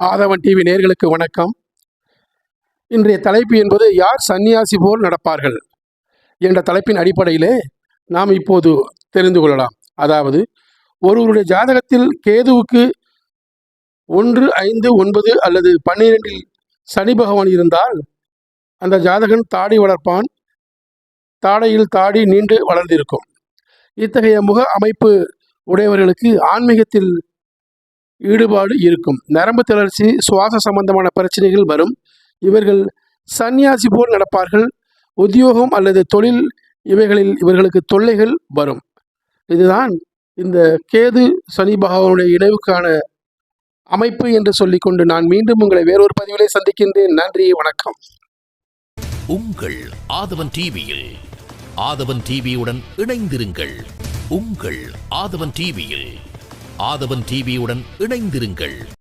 ஆதவன் TV நேர்களுக்கு வணக்கம். இன்றைய தலைப்பு என்பது யார் சன்னியாசி போல் நடப்பார்கள் என்ற தலைப்பின் அடிப்படையிலே நாம் இப்போது தெரிந்து கொள்ளலாம். அதாவது ஒருவருடைய ஜாதகத்தில் கேதுவுக்கு ஒன்று ஐந்து ஒன்பது அல்லது பன்னிரெண்டில் சனி பகவான் இருந்தால் அந்த ஜாதகன் தாடி வளர்ப்பான். தாடையில் தாடி நீண்டு வளர்ந்திருக்கும். இத்தகைய முக அமைப்பு உடையவர்களுக்கு ஆன்மீகத்தில் ஈடுபாடு இருக்கும். நரம்பு தளர்ச்சி சுவாச சம்பந்தமான பிரச்சனைகள் வரும். இவர்கள் சந்நியாசி போல் நடப்பார்கள். உத்தியோகம் அல்லது தொழில் இவைகளில் இவர்களுக்கு தொல்லைகள் வரும். இதுதான் இந்த கேது சனி பகவானுடைய இணைவுக்கான அமைப்பு என்று சொல்லிக்கொண்டு நான் மீண்டும் உங்களை வேறொரு பதிவிலே சந்திக்கின்றேன். நன்றி வணக்கம். உங்கள் ஆதவன் டிவியில் ஆதவன் டிவியுடன் இணைந்திருங்கள். உங்கள் ஆதவன் டிவியில் ஆதவன் டிவியுடன் இணைந்திருங்கள்.